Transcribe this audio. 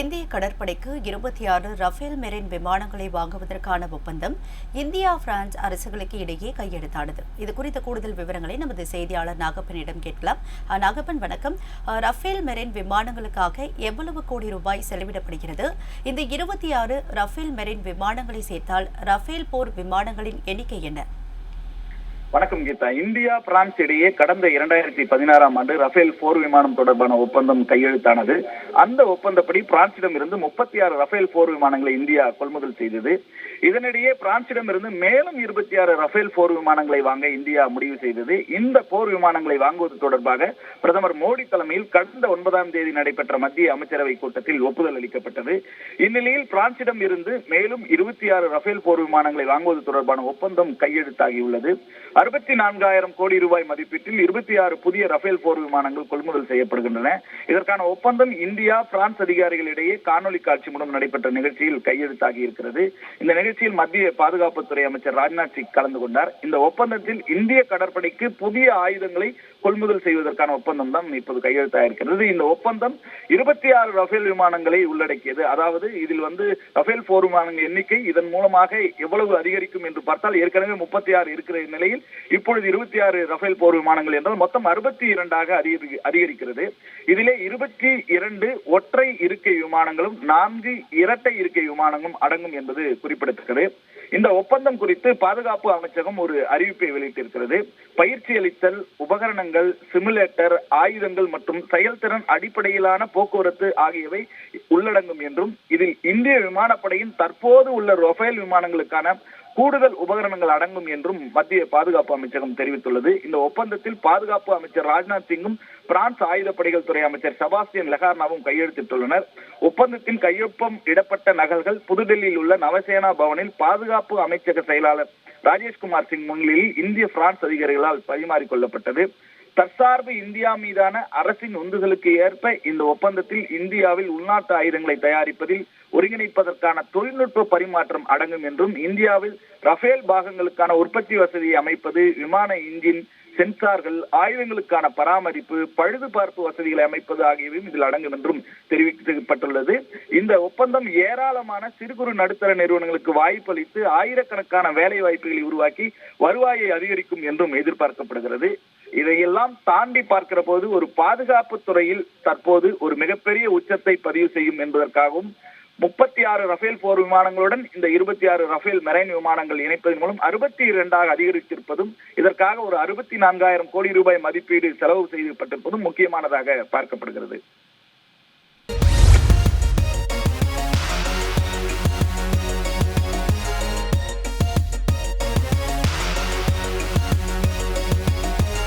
இந்திய கடற்படைக்கு இருபத்தி ஆறு ரஃபேல் மெரின் விமானங்களை வாங்குவதற்கான ஒப்பந்தம் இந்தியா பிரான்ஸ் அரசுகளுக்கு இடையே கையெழுத்தானது. இது குறித்த கூடுதல் விவரங்களை நமது செய்தியாளர் நாகப்பனிடம் கேட்கலாம். நாகப்பன் வணக்கம். ரஃபேல் மெரின் விமானங்களுக்காக எவ்வளவு கோடி ரூபாய் செலவிடப்படுகிறது? இந்த இருபத்தி ஆறு ரஃபேல் மெரின் விமானங்களை சேர்த்தால் ரஃபேல் போர் விமானங்களின் எண்ணிக்கை என்ன? வணக்கம் கீதா. இந்தியா பிரான்ஸ் இடையே கடந்த இரண்டாயிரத்தி பதினாறாம் ஆண்டு ரஃபேல் போர் விமானம் தொடர்பான ஒப்பந்தம் கையெழுத்தானது. அந்த ஒப்பந்தப்படி பிரான்சிடம் இருந்து முப்பத்தி ஆறு ரஃபேல் போர் விமானங்களை இந்தியா கொள்முதல் செய்தது. இதனிடையே பிரான்சிடம் இருந்து மேலும் இருபத்தி ஆறு ரஃபேல் போர் விமானங்களை வாங்க இந்தியா முடிவு செய்தது. இந்த போர் விமானங்களை வாங்குவது தொடர்பாக பிரதமர் மோடி தலைமையில் கடந்த ஒன்பதாம் தேதி நடைபெற்ற மத்திய அமைச்சரவை கூட்டத்தில் ஒப்புதல் அளிக்கப்பட்டது. இந்நிலையில் பிரான்சிடம் இருந்து மேலும் இருபத்தி ஆறு ரஃபேல் போர் விமானங்களை வாங்குவது தொடர்பான ஒப்பந்தம் கையெழுத்தாகியுள்ளது. அறுபத்தி நான்காயிரம் கோடி ரூபாய் மதிப்பீட்டில் இருபத்தி ஆறு புதிய ரஃபேல் போர் விமானங்கள் கொள்முதல் செய்யப்படுகின்றன. இதற்கான ஒப்பந்தம் இந்தியா பிரான்ஸ் அதிகாரிகளிடையே காணொலி காட்சி மூலம் நடைபெற்ற நிகழ்ச்சியில் கையெழுத்தாகி இருக்கிறது இந்த நிகழ்ச்சியில் மத்திய பாதுகாப்புத்துறை அமைச்சர் ராஜ்நாத் சிங் கலந்து கொண்டார். இந்த ஒப்பந்தத்தில் இந்திய கடற்படைக்கு புதிய ஆயுதங்களை கொள்முதல் செய்வதற்கான ஒப்பந்தம் தான் இப்போது கையெழுத்தாயிருக்கிறது இந்த ஒப்பந்தம் இருபத்தி ஆறு ரஃபேல் விமானங்களை உள்ளடக்கியது. அதாவது இதில் வந்து ரஃபேல் போர் விமானங்கள் எண்ணிக்கை இதன் மூலமாக எவ்வளவு அதிகரிக்கும் என்று பார்த்தால் ஏற்கனவே முப்பத்தி ஆறு இருக்கிற நிலையில் இப்பொழுது இருபத்தி ஆறு ரஃபேல் போர் விமானங்கள் என்றால் மொத்தம் அறுபத்தி இரண்டாக அதிகரி- அதிகரிக்கிறது. இதிலே இருபத்தி இரண்டு ஒற்றை இருக்கை விமானங்களும் நான்கு இரட்டை இருக்கை விமானங்களும் அடங்கும் என்பது குறிப்பிடத்தக்கது. இந்த ஒப்பந்தம் குறித்து பாதுகாப்பு அமைச்சகம் ஒரு அறிவிப்பை வெளியிட்டிருக்கிறது. பயிற்சி அளித்தல் உபகரணங்கள் சிமுலேட்டர் ஆயுதங்கள் மற்றும் செயல்திறன் அடிப்படையிலான போக்குவரத்து ஆகியவை உள்ளடங்கும் என்றும் இதில் இந்திய விமானப்படையின் தற்போது உள்ள ரஃபேல் விமானங்களுக்கான கூடுதல் உபகரணங்கள் அடங்கும் என்றும் மத்திய பாதுகாப்பு அமைச்சகம் தெரிவித்துள்ளது. இந்த ஒப்பந்தத்தில் பாதுகாப்பு அமைச்சர் ராஜ்நாத் சிங்கும் பிரான்ஸ் ஆயுதப்படைகள் துறை அமைச்சர் செபாஸ்டியன் லெகார்னாவும் கையெழுத்திட்டுள்ளனர். ஒப்பந்தத்தின் கையொப்பம் இடப்பட்ட நகல்கள் புதுடெல்லியில் உள்ள நவசேனா பவனில் பாதுகாப்பு அமைச்சக செயலாளர் ராஜேஷ்குமார் சிங் முன்னிலையில் இந்திய பிரான்ஸ் அதிகாரிகளால் பரிமாறிக்கொள்ளப்பட்டது. தற்சார்பு இந்தியா மீதான அரசின் உந்துதலுக்கு ஏற்ப இந்த ஒப்பந்தத்தில் இந்தியாவில் உள்நாட்டு ஆயுதங்களை தயாரிப்பதில் ஒருங்கிணைப்பதற்கான தொழில்நுட்ப பரிமாற்றம் அடங்கும் என்றும் இந்தியாவில் ரஃபேல் பாகங்களுக்கான உற்பத்தி வசதியை அமைப்பது விமான இன்ஜின் சென்சார்கள் ஆயுதங்களுக்கான பராமரிப்பு பழுது பார்ப்பு வசதிகளை அமைப்பது ஆகியவையும் இதில் அடங்கும் என்றும் தெரிவிக்கப்பட்டுள்ளது. இந்த ஒப்பந்தம் ஏராளமான சிறு குறு நடுத்தர நிறுவனங்களுக்கு வாய்ப்பளித்து ஆயிரக்கணக்கான வேலை வாய்ப்புகளை உருவாக்கி வருவாயை அதிகரிக்கும் என்றும் எதிர்பார்க்கப்படுகிறது. இதையெல்லாம் தாண்டி பார்க்கிற போது ஒரு பாதுகாப்பு துறையில் தற்போது ஒரு மிகப்பெரிய உச்சத்தை பதிவு செய்யும் என்பதற்காகவும் முப்பத்தி ஆறு ரஃபேல் போர் விமானங்களுடன் இந்த இருபத்தி ஆறு ரஃபேல் மெரைன் விமானங்கள் இணைப்பதன் மூலம் அறுபத்தி இரண்டாக அதிகரித்திருப்பதும் இதற்காக ஒரு அறுபத்தி நான்காயிரம் கோடி ரூபாய் மதிப்பீடு செலவு செய்யப்பட்டிருப்பதும் முக்கியமானதாக பார்க்கப்படுகிறது.